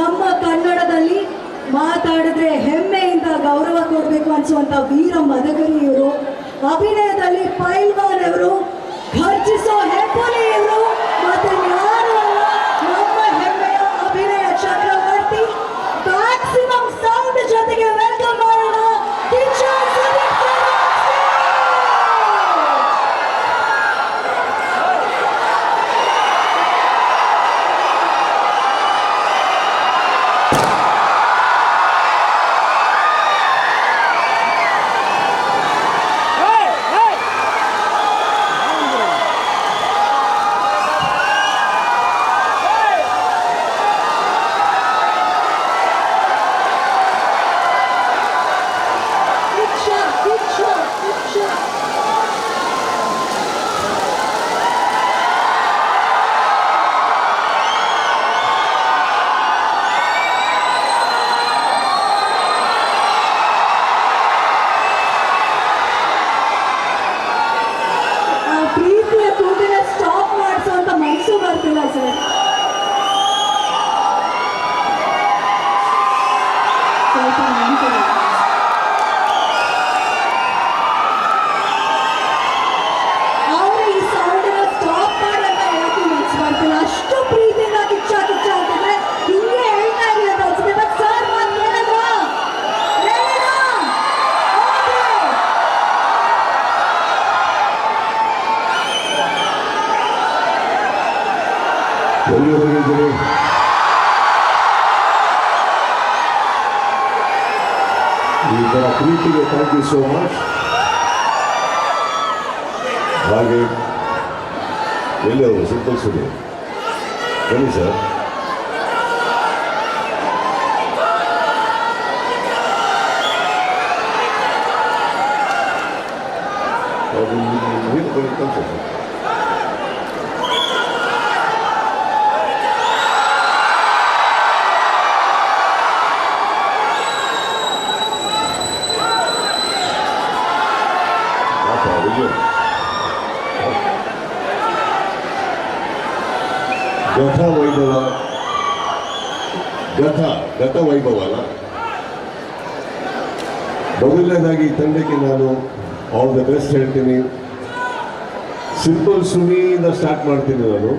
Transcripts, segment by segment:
ನಮ್ಮ ಕನ್ನಡದಲ್ಲಿ ಮಾತಾಡಿದ್ರೆ ಹೆಮ್ಮೆಯಿಂದ ಗೌರವ ಕೊಡಬೇಕು ಅನ್ಸುವಂತ ವೀರ ಮದಗರಿ ಇವರು. ಅಭಿನಯದಲ್ಲಿ ಪೈಲ್ವಾನ್ ಅವರು ಖರ್ಚಿಸೋ ಹೆಪ್ಪುಲಿ ಇವರು ಮತ್ತೆ ಯಾರು ಅಲ್ಲ ನಮ್ಮ ಹೆಮ್ಮೆಯ ಅಭಿನಯ ಚಕ್ರವರ್ತಿ ಮ್ಯಾಕ್ಸಿಮಮ್ ಸೌಂಡ್ ಜೊತೆಗೆ ವೆಲ್ಕಮ್ ಮಾಡೋಣ ಕಿಚ್ಚ ಸುದೀಪ್ ಸರ್ ನಮಸ್ತೆ. ಕಿಚ್ಚ ಕಿಚ್ಚ ಕಿಚ್ಚ ಆ ಪ್ರೀತಿಯ ಕೂಗಿನ ಸ್ಟಾಪ್ ಮಾಡಿಸುವಂತ ಮನಸ್ಸು ಬರ್ತಿಲ್ಲ ಸರ್ ಸ್ವಲ್ಪ ನಿಂತಿದೆ. ಅವ್ರು ಈ ಸೌಂಡ್ನ ಸ್ಟಾಪ್ ಮಾಡಂತ ಹೇಳಕ್ಕೆ ಮನ್ಸು ಬರ್ತಿಲ್ಲ ಅಷ್ಟು ಪ್ರೀತಿಯಿಂದ ಕಿಚ್ಚ ಕಿಚ್ಚ ಅಂತಿದ್ರೆ ಹಿಂಗೆ ಹೇಳ್ತಾ ಇರಿ ಅಂತ ಅನ್ಸುತ್ತೆ ಬಟ್ ಸರ್ ಮಾತು ಕೇಳಿದ್ರಾ ಹೇಳಿದ್ರಾ? Okay. ಎಲ್ಲಿ ಹೋಗಿದ್ದೀರಿ ಈ ಥರ ಪ್ರೀತಿಗೆ ಥ್ಯಾಂಕ್ ಯು ಸೋ ಮಚ್ ಹಾಗೆ ಎಲ್ಲಿ ಅವರು ಸಿಂಪಲ್ ಸುಡಿ ಬನ್ನಿ ಸರ್ ಅದು ನೀರು all we do. ಗತ ವೈಭವ ಗತ ಗತ ಮೊದಲನೇದಾಗಿ ತಂಡಕ್ಕೆ ನಾನು ಆಲ್ ದ ಬೆಸ್ಟ್ ಹೇಳ್ತೀನಿ ಸಿಂಪಲ್ ಸುನಿಯಿಂದ ಸ್ಟಾರ್ಟ್ ಮಾಡ್ತೀನಿ ನಾನು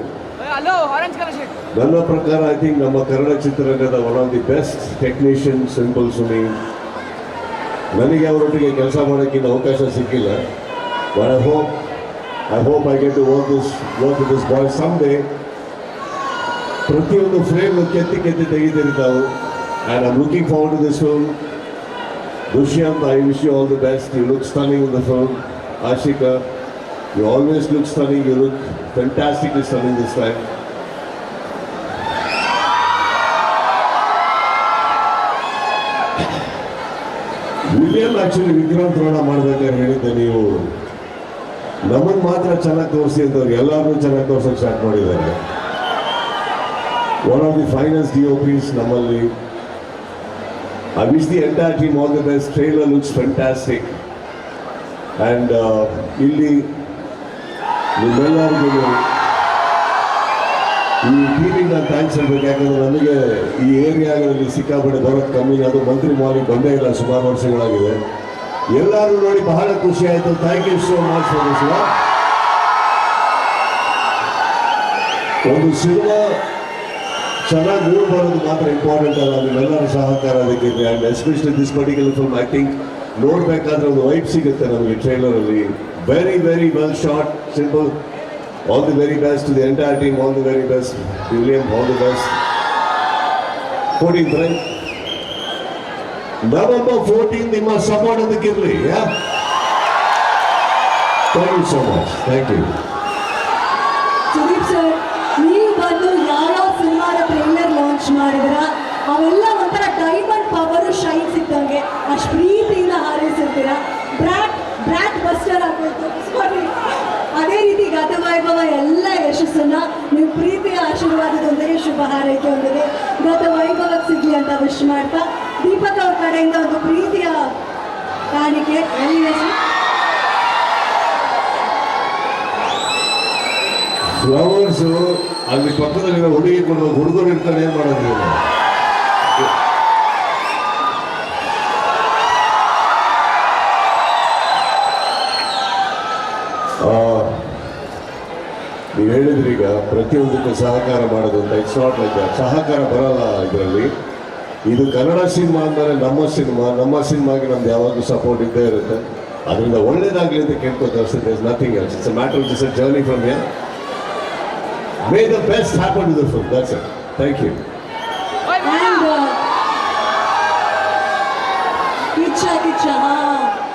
ನನ್ನ ಪ್ರಕಾರ ಐ ಥಿಂಕ್ ನಮ್ಮ ಕನ್ನಡ ಚಿತ್ರರಂಗದ one of the best technician simple Suni ನನಗೆ ಅವರೊಟ್ಟಿಗೆ ಕೆಲಸ ಮಾಡೋಕ್ಕಿಂತ ಅವಕಾಶ ಸಿಕ್ಕಿಲ್ಲ but I hope I hope I get to work this work this by some day ಪ್ರತಿಯೊಂದು ಫ್ರೇಮ್ ಕೆತ್ತಿ ಕೆತ್ತಿ ತೆಗಿತೀರಿ ತಾವು. And I'm looking forward to this film Dushyanth I wish you all the best you look stunning in the film Ashika you always look stunning you look fantastically stunning this time William actually ವಿಕ್ರಾಂತರಣ ಮಾಡ್ಬೇಕಾದ್ರೆ ಹೇಳಿದ್ದೆ ನೀವು. ನಮ್ಮನ್ನು ಮಾತ್ರ ಚೆನ್ನಾಗಿ ತೋರಿಸಿ ಅಂತವ್ರು ಎಲ್ಲರನ್ನೂ ಚೆನ್ನಾಗಿ ತೋರ್ಸೋಕೆ ಸ್ಟಾರ್ಟ್ ಮಾಡಿದ್ದಾರೆ. One of the finest D Ps ನಮ್ಮಲ್ಲಿ. I wish the entire team all the best trailer looks fantastic and ಇಲ್ಲಿ ನಿಮ್ಮೆಲ್ಲರಿಗೂ ಈ ಟೀಮಿಗೆ ನಾನು ಥ್ಯಾಂಕ್ಸ್ ಹೇಳ್ಬೇಕು. ಯಾಕಂದ್ರೆ ನನಗೆ ಈ ಏರಿಯಾಗಳಲ್ಲಿ ಸಿಕ್ಕಾಪಟ್ಟೆ ಬರೋದು ಕಮ್ಮಿ. ಅದು ಮಂತ್ರಿ ಮಾಲಿಗೆ ಬಂದೇ ಇಲ್ಲ, ಸುಮಾರು ವರ್ಷಗಳಾಗಿದೆ. ಎಲ್ಲರೂ ನೋಡಿ ಬಹಳ ಖುಷಿ ಆಯಿತು. ಥ್ಯಾಂಕ್ ಯು ಸೋ ಮಚ್ ಸದಸ್ಯ ದಿಸ್ ಒಂದು ಸಿನಿಮಾ ಚೆನ್ನಾಗಿ ಮೂಡ್ ಬರೋದು ಮಾತ್ರ ಇಂಪಾರ್ಟೆಂಟ್ ಅಲ್ಲ. ನಿಮ್ಮೆಲ್ಲರ ಸಹಕಾರ ಅದಕ್ಕೆ and especially this particular film I ನೋಡಬೇಕಾದ್ರೆ ಒಂದು ವೈಟ್ ಸಿಗುತ್ತೆ ನಮಗೆ ಟ್ರೈಲರಲ್ಲಿ very very well short simple all the very best the entire team all the very best William all the best right November fourteen ನಿಮ್ಮ support ಅದಕ್ಕೆ ಇರಲಿ thank you so much thank you Sudeep sir, ನೀವು ಬಂದು ಯಾವ ಸಿನಿಮಾದ trailer launch ಮಾಡಿದ್ರ? ಅವೆಲ್ಲ ಒಂಥರ ಡೈಮಂಡ್ ಪವರ್ ಶೈನ್ ಸಿಕ್ಕಂಗೆ ಅಷ್ಟು ಪ್ರೀತಿಯಿಂದ ಹಾರೈಸಿರ್ತೀರಾ? ಬ್ರಾಟ್ ಬ್ರಾಟ್ ಬಸ್ಟರ್ ಆಗಬೇಕು ಅದೇ ರೀತಿ ಗತವೈಭವ ಎಲ್ಲ ಯಶಸ್ಸನ್ನ ನೀವು ಪ್ರೀತಿಯ ಆಶೀರ್ವಾದದೊಂದಿಗೆ ಶುಭ ಹಾರೈಕೆ ಹೊಂದಿದೆ. ಗತ ವೈಭವಕ್ಕೆ ಸಿಗ್ಲಿ ಅಂತ ವಿಶ್ ಮಾಡ್ತಾ ದೀಪಕ್ ಒಂದು ಪ್ರೀತಿಯ ಕಾಣಿಕೆ ಫ್ಲವರ್ಸು ಅಲ್ಲಿ ಪಕ್ಕದಲ್ಲಿ ಹುಡುಗಿ ಕೊಡುವ ಹುಡುಗರು ಇರ್ತಾರೆ ಏನು ಮಾಡೋದು ನೀವು ಹೇಳಿದ್ರೀಗ ಪ್ರತಿಯೊಂದಕ್ಕೂ ಸಹಕಾರ ಮಾಡೋದು ಅಂತ. ಇಟ್ಸ್ ನಾಟ್ ಲೈಕ್ ಸಹಕಾರ ಬರಲ್ಲ ಇದರಲ್ಲಿ. ಇದು ಕನ್ನಡ ಸಿನಿಮಾ ಅಂದರೆ ನಮ್ಮ ಸಿನಿಮಾ, ನಮ್ಮ ಸಿನಿಮಾಗೆ ನಮ್ದು ಯಾವಾಗಲೂ ಸಪೋರ್ಟ್ ಇದ್ದೇ ಇರುತ್ತೆ. ಅದರಿಂದ ಒಳ್ಳೇದಾಗಲಿ ಅಂತ ಕೇಳ್ಕೊತ nothing else it's matter it's a journey from your may the best happen to the full that's it thank you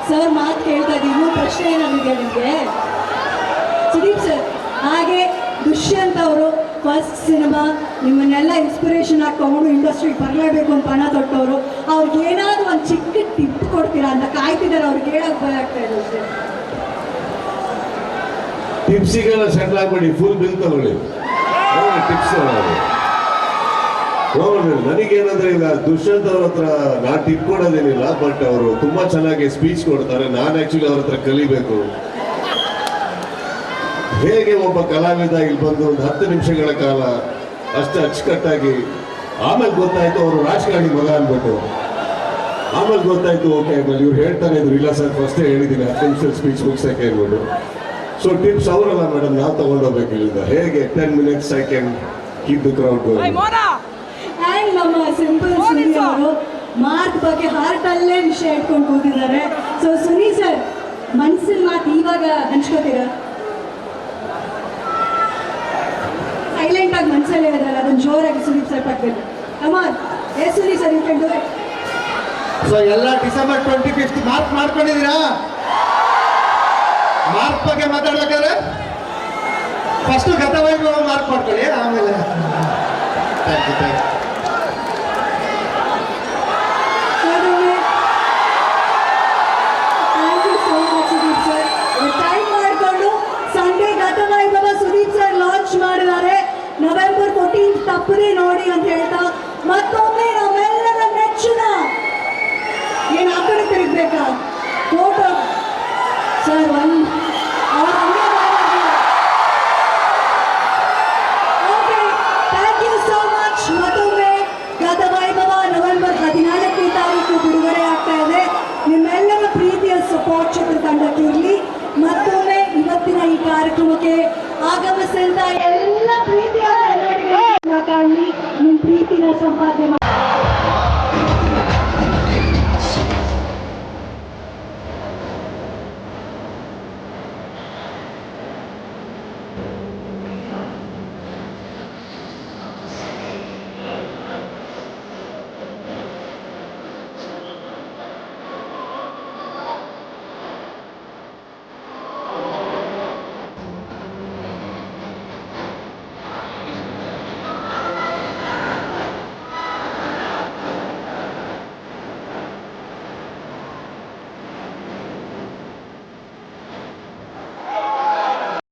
sir ಮಾತು ಕೇಳ್ತಾ ಇದ್ದೀನಿ. ಇನ್ನೂ ಪ್ರಶ್ನೆ ಏನಾಗಿದೆ ನಿಮಗೆ. ಸುದೀಪ್ ಸರ್, ಹಾಗೆ ದುಷ್ಯಂತ್ ಅವರು ಫಸ್ಟ್ ಸಿನಿಮಾ, ನಿಮ್ಮನ್ನೆಲ್ಲ ಇನ್ಸ್ಪಿರೇಷನ್ ಆಗಿ ಇಂಡಸ್ಟ್ರಿ ಇಂಡಸ್ಟ್ರಿಗೆ ಬರಲೇಬೇಕು ಅಂತ ಹಣ ತೊಟ್ಟವರು ಅವ್ರಿಗೆ ಏನಾದರೂ ಒಂದು ಚಿಕ್ಕ ಟಿಪ್ ಕೊಡ್ತೀರಾ ಅಂತ ಕಾಯ್ತಿದ್ದಾರೆ, ಅವ್ರಿಗೆ ಹೇಳಕ್ ಭಯ ಆಗ್ತಾ ಇದೆ ಟಿಪ್ಸಿಗೆಲ್ಲ ಸೆಟ್ಲ್ ಆಗ್ಬೇಡಿ ಫುಲ್ ಬಿಲ್ ತಗೊಳ್ಳಿ. ಟಿಪ್ಸ್ ನೋಡ್ರಿ ನನಗೇನಂದ್ರೆ ಈಗ ದುಷ್ಯಂತ್ ಅವ್ರ ಹತ್ರ ನಾ ಟಿಪ್ ಕೊಡೋದೇನಿಲ್ಲ ಬಟ್ ಅವರು ತುಂಬಾ ಚೆನ್ನಾಗಿ ಸ್ಪೀಚ್ ಕೊಡ್ತಾರೆ. ನಾನು ಆಕ್ಚುಲಿ ಅವ್ರ ಹತ್ರ ಕಲಿಬೇಕು. ಹೇಗೆ ಒಬ್ಬ ಕಲಾವಿದ ಇಲ್ಲಿ ಬಂದು ಒಂದು ಹತ್ತು ನಿಮಿಷಗಳ ಕಾಲ ಅಷ್ಟು ಅಚ್ಚುಕಟ್ಟಾಗಿ ಆಮೇಲೆ ಗೊತ್ತಾಯ್ತು ಅವರು ರಾಜಕಾರಣಿ ಮಗ ಅನ್ಬಿಟ್ಟು. ಆಮೇಲೆ ಗೊತ್ತಾಯ್ತು ಓಕೆ ಆಮೇಲೆ ಇವ್ರು ಹೇಳ್ತಾನೆ ಇದ್ರು ಇಲ್ಲ ಸರ್ ಫಸ್ಟೇ ಹೇಳಿದ್ದೀನಿ ಹತ್ತು ನಿಮಿಷ ಸ್ಪೀಚ್ ಮುಗಿಸಕ್ಕೆ ಅನ್ಬಿಟ್ಟು ಸೊ ಟಿಪ್ಸ್ ಅವರಲ್ಲ ಮೇಡಮ್ ನಾವು ತಗೊಂಡೋಗ್ಬೇಕು ಇಲ್ಲಿಂದ. ಹೇಗೆ? Ten minutes I can keep the crowd ನಮ್ಮ ಸಿಂಪಲ್ ಸುನಿ ಅವರು ಮಾರ್ಕ್ ಬಗ್ಗೆ ಹಾರ್ಟ್ ಅಲ್ಲೇ ವಿಷಯ ಇಟ್ಕೊಂಡು ಕೂತಿದ್ದಾರೆ. ಸೊ ಸುನಿ ಸರ್ ಮನಸ್ಸಿನ ಮಾತು ಇವಾಗ ಹಂಚ್ಕೋತೀರಾ? ಸೈಲೆಂಟ್ ಆಗಿ ಮನ್ಸಲ್ಲೇ ಇದ್ರಲ್ಲ ಅದನ್ನ ಜೋರಾಗಿ Sudeep sir ಪಟ್ಬೇಕು come on yes sir you can do it so ಎಲ್ಲ ಡಿಸೆಂಬರ್ ಟ್ವೆಂಟಿ ಫಿಫ್ತ್ ಮಾರ್ಕ್ ಮಾಡ್ಕೊಂಡಿದ್ದೀರಾ? ಮಾರ್ಕ್ ಬಗ್ಗೆ ಮಾತಾಡ್ಬೇಕಾದ್ರೆ? ಫಸ್ಟ್ ಗತವಾಗಿ ಮಾರ್ಕ್ ಮಾಡ್ಕೊಳ್ಳಿ ಆಮೇಲೆ. Thank you thank you November fourteen ತಪ್ಪದೇ ನೋಡಿ ಅಂತ ಹೇಳ್ತಾ ಮತ್ತೊಮ್ಮೆ ನಮ್ಮೆಲ್ಲರ ನೆಚ್ಚಿನ ಏನು ಆ ಕಡೆ ತಿರುಗ್ಬೇಕಾ? ಫೋಟೋ ಸರ್, ಒಂದು ನಿಮ್ಮೆಲ್ಲರ ಪ್ರೀತಿಯ ಸಪೋರ್ಟ್ ಚಿತ್ರತಂಡಕ್ಕಿರಲಿ ಮತ್ತೊಮ್ಮೆ ಇವತ್ತಿನ ಈ ಕಾರ್ಯಕ್ರಮಕ್ಕೆ ಆಗಮಿಸಿದ ಎಲ್ಲ ಪ್ರೀತಿಯ ನಿಮ್ಮ ಪ್ರೀತಿನ ಸಂಪಾದನೆ